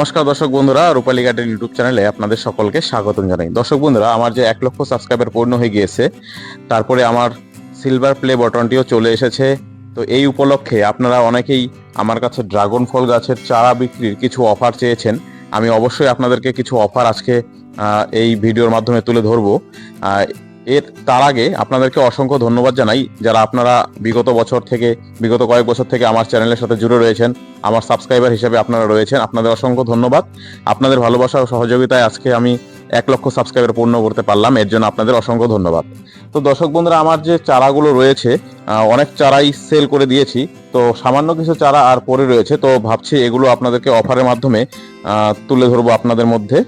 নমস্কার দর্শক বন্ধুরা, রূপালী গার্ডেন ইউটিউব চ্যানেলে আপনাদের সকলকে স্বাগতম জানাই। দর্শক বন্ধুরা, আমার যে এক লক্ষ সাবস্ক্রাইবার পূর্ণ হয়ে গিয়েছে, তারপরে আমার সিলভার প্লে বটনটিও চলে এসেছে। তো এই উপলক্ষে আপনারা অনেকেই আমার কাছে ড্রাগন ফল গাছের চারা বিক্রির কিছু অফার চেয়েছেন। আমি অবশ্যই আপনাদেরকে কিছু অফার আজকে এই ভিডিওর মাধ্যমে তুলে ধরবো। এর, তার আগে আপনাদেরকে অসংখ্য ধন্যবাদ জানাই যারা আপনারা বিগত বছর থেকে, বিগত কয়েক বছর থেকে আমার চ্যানেলের সাথে জুড়ে রয়েছেন। আমার সাবস্ক্রাইবার হিসেবে আপনারা রয়েছেন। আপনাদের অসংখ্য ধন্যবাদ। আপনাদের ভালোবাসা ও সহযোগিতায় আজকে আমি এক লক্ষ সাবস্ক্রাইবার পূর্ণ করতে পারলাম। এর জন্য আপনাদের অসংখ্য ধন্যবাদ। তো দর্শক বন্ধুরা, আমার যে চারাগুলো রয়েছে অনেক চারাই সেল করে দিয়েছি। তো সামান্য কিছু চারা আর পড়ে রয়েছে। তো ভাবছি এগুলো আপনাদেরকে অফারের মাধ্যমে তুলে ধরবো আপনাদের মধ্যে।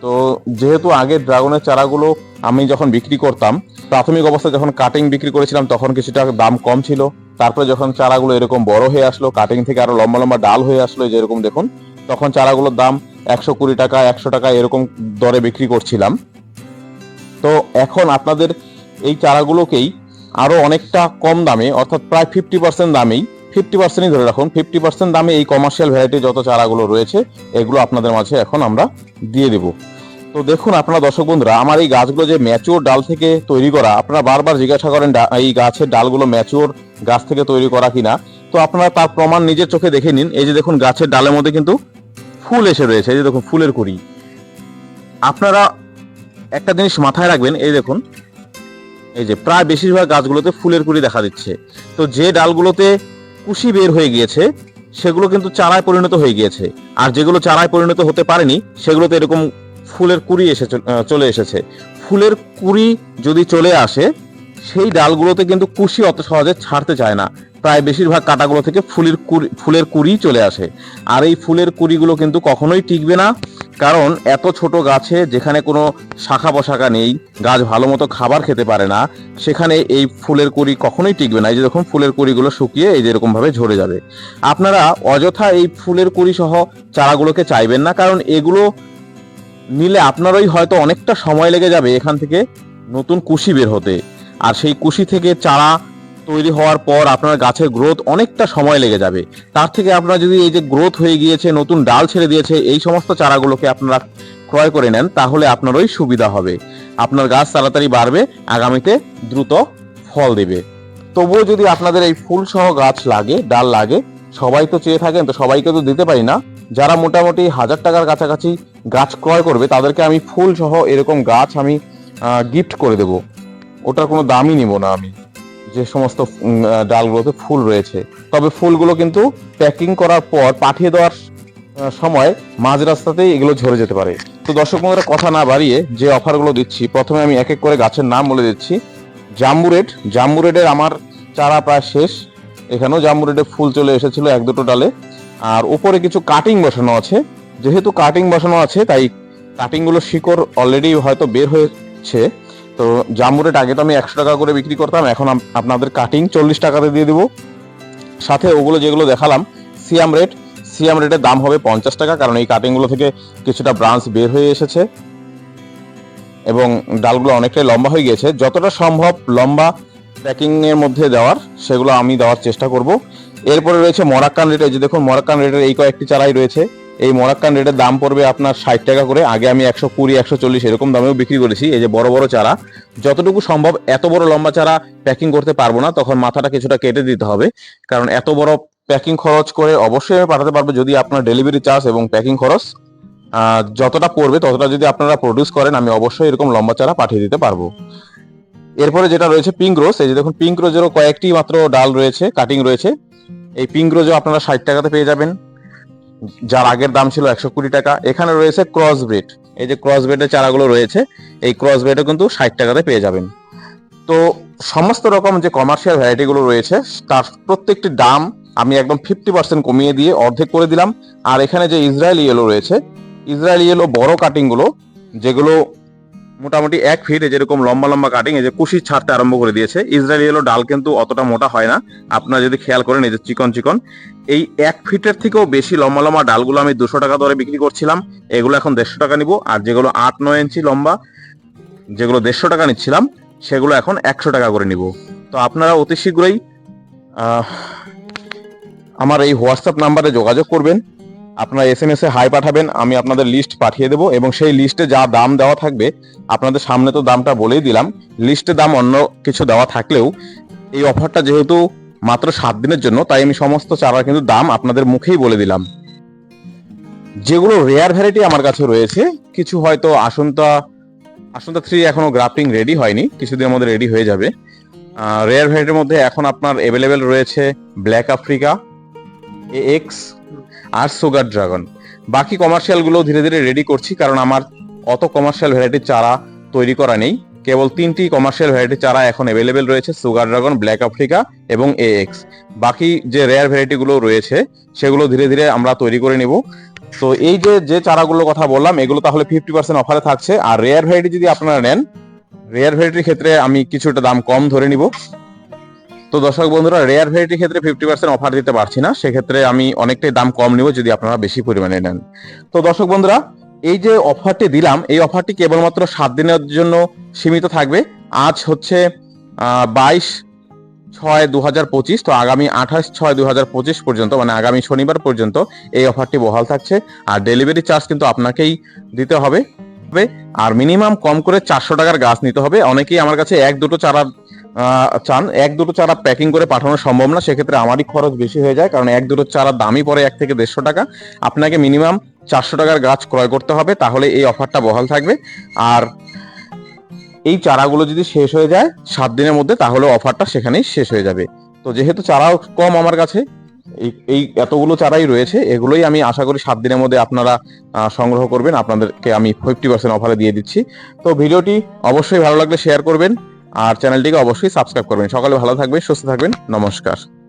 তো যেহেতু আগে ড্রাগনের চারাগুলো আমি যখন বিক্রি করতাম, প্রাথমিক অবস্থায় যখন কাটিং বিক্রি করেছিলাম, তখন কিছুটা দাম কম ছিল। তারপরে যখন চারাগুলো এরকম বড় হয়ে আসলো কাটিং থেকে আরও লম্বা লম্বা ডাল হয়ে আসলো, এই যে এরকম দেখুন, তখন চারাগুলোর দাম একশো কুড়ি টাকা, একশো টাকা এরকম দরে বিক্রি করছিলাম। তো এখন আপনাদের এই চারাগুলোকেই আরও অনেকটা কম দামে, অর্থাৎ প্রায় ফিফটি পার্সেন্ট দামেই ফিফটি পার্সেন্টই ধরে রাখুন ফিফটি পার্সেন্ট দামে এই কমার্শিয়াল ভ্যারাইটি যত চারাগুলো রয়েছে, এগুলো আপনাদের মাঝে এখন আমরা দিয়ে দেবো। তো দেখুন আপনারা দর্শক বন্ধুরা, আমার এই গাছগুলো যে ম্যাচিওর ডাল থেকে তৈরি করা, আপনারা বারবার জিজ্ঞাসা করেন এই গাছের ডালগুলো ম্যাচিওর গাছ থেকে তৈরি করা কিনা। তো আপনারা তার প্রমাণ নিজের চোখে দেখে নিন। এই যে দেখুন গাছের ডালের মধ্যে কিন্তু ফুল এসে রয়েছে, এই যে দেখুন ফুলের কুড়ি। আপনারা একটা জিনিস মাথায় রাখবেন, এই দেখুন, এই যে প্রায় বেশিরভাগ গাছগুলোতে ফুলের কুড়ি দেখা দিচ্ছে। তো যে ডালগুলোতে কুশি বের হয়ে গিয়েছে, সেগুলো কিন্তু চারায় পরিণত হয়ে গিয়েছে। আর যেগুলো চারায় পরিণত হতে পারেনি, সেগুলোতে এরকম ফুলের কুড়ি এসে চল- এসেছে। ফুলের কুড়ি যদি চলে আসে, সেই ডালগুলোতে কিন্তু কুশি অত সহজে ছাড়তে চায় না। প্রায় বেশিরভাগ কাটাগুলো থেকে ফুলের কুড়ি ফুলের কুড়ি চলে আসে। আর এই ফুলের কুড়িগুলো কিন্তু কখনোই টিকবে না, কারণ এত ছোট গাছে যেখানে কোনো শাখা পোশাখা নেই, গাছ ভালো মতো খাবার খেতে পারে না, সেখানে এই ফুলের কুড়ি কখনোই টিকবে না। এই যে দেখুন, ফুলের কুড়িগুলো শুকিয়ে এই যে এরকম ঝরে যাবে। আপনারা অযথা এই ফুলের কুড়ি সহ চারাগুলোকে চাইবেন না, কারণ এগুলো নিলে আপনারই হয়তো অনেকটা সময় লেগে যাবে এখান থেকে নতুন কুশি বের হতে। আর সেই কুশি থেকে চারা তৈরি হওয়ার পর আপনার গাছের গ্রোথ অনেকটা সময় লেগে যাবে। তার থেকে আপনার যদি এই যে গ্রোথ হয়ে গিয়েছে, নতুন ডাল ছেড়ে দিয়েছে, এই সমস্ত চারাগুলোকে আপনারা ক্রয় করে নেন, তাহলে আপনারই সুবিধা হবে। আপনার গাছ তাড়াতাড়ি বাড়বে, আগামীতে দ্রুত ফল দেবে। তবুও যদি আপনাদের এই ফুল সহ গাছ লাগে, ডাল লাগে, সবাই তো চেয়ে থাকেন, তো সবাইকে তো দিতে পারি না। যারা মোটামুটি হাজার টাকার কাছাকাছি গাছ ক্রয় করবে, তাদেরকে আমি ফুল সহ এরকম গাছ আমি গিফট করে দেব। ওটার কোনো দামই নিব না আমি। যে সমস্ত ডালগুলোতে ফুল রয়েছে। তবে ফুলগুলো কিন্তু প্যাকিং করার পর পাঠিয়ে দেওয়ার সময় মাঝ রাস্তাতেই এগুলো ঝরে যেতে পারে। তো দর্শক বন্ধুরা, কথা না বাড়িয়ে যে অফারগুলো দিচ্ছি, প্রথমে আমি এক এক করে গাছের নাম বলে দিচ্ছি। জাম্বু রেড জাম্বু রেডের আমার চারা প্রায় শেষ। এখানেও জাম্বু রেডের ফুল চলে এসেছিল এক দুটো ডালে। আর উপরে কিছু কাটিং বসানো আছে। যেহেতু কাটিং বসানো আছে, তাই কাটিংগুলো শিকড় অলরেডি হয়তো বের হয়েছে। তো জাম্বু রেট আগে তো আমি একশো টাকা করে বিক্রি করতাম, এখন আপনাদের কাটিং চল্লিশ টাকাতে দিয়ে দিব। সাথে ওগুলো যেগুলো দেখালাম, সিয়াম রেট, সিয়াম রেটের দাম হবে পঞ্চাশ টাকা, কারণ এই কাটিংগুলো থেকে কিছুটা ব্রাঞ্চ বের হয়ে এসেছে। এবং ডালগুলো অনেকটাই লম্বা হয়ে গিয়েছে। যতটা সম্ভব লম্বা প্যাকিং এর মধ্যে দেওয়ার, সেগুলো আমি দেওয়ার চেষ্টা করব। এরপরে রয়েছে মরাক্কান রেট এই যে দেখুন, মরাক্কান রেটের এই কয়েকটি চারাই রয়েছে। এই মরাক্কান রেটের দাম পড়বে আপনার ষাট টাকা করে। আগে আমি একশো কুড়ি, একশো চল্লিশ এরকম দামেও বিক্রি করেছি, এই যে বড় বড় চারা। যতটুকু সম্ভব এত বড় লম্বা চারা প্যাকিং করতে পারব না, তখন মাথাটা কিছুটা কেটে দিতে হবে। কারণ এত বড় প্যাকিং খরচ করে অবশ্যই আমি পাঠাতে পারব যদি আপনার ডেলিভারি চার্জ এবং প্যাকিং খরচ যতটা পড়বে ততটা যদি আপনারা প্রডিউস করেন, আমি অবশ্যই এরকম লম্বা চারা পাঠিয়ে দিতে পারব। এরপরে যেটা রয়েছে পিঙ্ক রোজ এই যে দেখুন পিঙ্ক রোজেরও কয়েকটি মাত্র ডাল রয়েছে কাটিং রয়েছে। এই পিঙ্ক রোজও আপনারা ষাট টাকাতে পেয়ে যাবেন। যার আগের দাম ছিল একশো কুড়ি টাকা। এখানে রয়েছে ক্রস ব্রেড এই যে ক্রস ব্রেডের চারাগুলো রয়েছে, এই ক্রস ব্রিডও কিন্তু ষাট টাকাতে পেয়ে যাবেন। তো সমস্ত রকম যে কমার্শিয়াল ভ্যারাইটিগুলো রয়েছে, তার প্রত্যেকটি দাম আমি একদম ফিফটি পার্সেন্ট কমিয়ে দিয়ে অর্ধেক করে দিলাম। আর এখানে যে ইসরায়েল ইয়েলো রয়েছে ইসরায়েল ইয়েলো বড় কাটিংগুলো যেগুলো মোটামুটি এক ফিট যেরকম লম্বা লম্বা কাটিং এই যে কুশি ছাড়তে আরম্ভ করে দিয়েছে। ইসরায়েলি ইয়েলো ডাল কিন্তু অতটা মোটা হয় না। আপনারা যদি খেয়াল করেন, এই যে চিকন চিকন, এই এক ফিটের থেকেও বেশি লম্বা লম্বা ডালগুলো আমি দুশো টাকা দরে বিক্রি করছিলাম। এগুলো এখন দেড়শো টাকা নিব, আর যেগুলো আট নয় ইঞ্চি লম্বা, যেগুলো দেড়শো টাকা নিচ্ছিলাম, সেগুলো এখন একশো টাকা করে নিব। তো আপনারা অতি শীঘ্রই আমার এই হোয়াটসঅ্যাপ নাম্বারে যোগাযোগ করবেন। আপনারা এস এম এস এ হাই পাঠাবেন, আমি আপনাদের লিস্ট পাঠিয়ে দেবো এবং সেই লিস্টে যা দাম দেওয়া থাকবে, আপনাদের সামনে তো দামটা বলেই দিলাম লিস্টে দাম অন্য কিছু দেওয়া থাকলেও এই অফারটা যেহেতু মাত্র সাত দিনের জন্য, তাই আমি সমস্ত চারার কিন্তু দাম আপনাদের মুখেই বলে দিলাম। যেগুলো রেয়ার ভ্যারাইটি আমার কাছে রয়েছে, কিছু হয়তো আসন্তা আসন্তা থ্রি এখনও গ্রাফটিং রেডি হয়নি, কিছুদিনের মধ্যে রেডি হয়ে যাবে। রেয়ার ভ্যারাইটির মধ্যে এখন আপনার অ্যাভেলেবেল রয়েছে black Africa A X R sugar dragon বাকি কমার্শিয়ালগুলো ধীরে ধীরে রেডি করছি, কারণ আমার অত কমার্শিয়াল ভ্যারাইটির চারা তৈরি করা নেই। কেবল তিনটি কমার্শিয়াল ভ্যারাইটির চারা এখন অ্যাভেলেবেল রয়েছে সুগার ড্রাগন ব্ল্যাক আফ্রিকা এবং এ এক্স বাকি যে রেয়ার ভ্যারাইটিগুলো রয়েছে, সেগুলো ধীরে ধীরে আমরা তৈরি করে নিব। তো এই যে যে চারাগুলোর কথা বললাম, এগুলো তাহলে ফিফটি পার্সেন্ট অফারে থাকছে। আর রেয়ার ভ্যারাইটি যদি আপনারা নেন রেয়ার ভ্যারাইটির ক্ষেত্রে আমি কিছুটা দাম কম ধরে নিব। তো দর্শক বন্ধুরা রেয়ার ভ্যারাইটির ক্ষেত্রে ফিফটি পার্সেন্ট অফার দিতে পারছি না। সেক্ষেত্রে আমি অনেকটাই দাম কম নিব যদি আপনারা বেশি পরিমাণে নেন। তো দর্শক বন্ধুরা, এই যে অফারটি দিলাম, এই অফারটি কেবলমাত্র সাত দিনের জন্য সীমিত থাকবে। আজ হচ্ছে বাইশ ছয় দু হাজার পঁচিশ, তো আগামী আঠাশ ছয় দু হাজার পঁচিশ পর্যন্ত মানে আগামী শনিবার পর্যন্ত এই অফারটি বহাল থাকছে। আর ডেলিভারি চার্জ কিন্তু আপনাকেই দিতে হবে। আর মিনিমাম কম করে চারশো টাকার গাছ নিতে হবে। অনেকেই আমার কাছে এক, দুটো, চারা চান। এক দুটো চারা প্যাকিং করে পাঠানো সম্ভব না, সেক্ষেত্রে আমারই খরচ বেশি হয়ে যায়, কারণ এক দুটো চারা দামই পড়ে এক থেকে দেড়শো টাকা। আপনাকে মিনিমাম চারশো টাকার গাছ ক্রয় করতে হবে, তাহলে এই অফারটা বহাল থাকবে। আর এই চারাগুলো যদি শেষ হয়ে যায় সাত দিনের মধ্যে, তাহলে অফারটা সেখানেই শেষ হয়ে যাবে। তো যেহেতু চারাও কম আমার কাছে, এই এতগুলো চারাই রয়েছে, এগুলোই আমি আশা করি সাত দিনের মধ্যে আপনারা সংগ্রহ করবেন। আপনাদেরকে আমি ফিফটি পার্সেন্ট অফারে দিয়ে দিচ্ছি। তো ভিডিওটি অবশ্যই ভালো লাগলে শেয়ার করবেন। আর চ্যানেলটিকে অবশ্যই সাবস্ক্রাইব করবেন। সকালে ভালো থাকবেন সুস্থ থাকবেন। নমস্কার।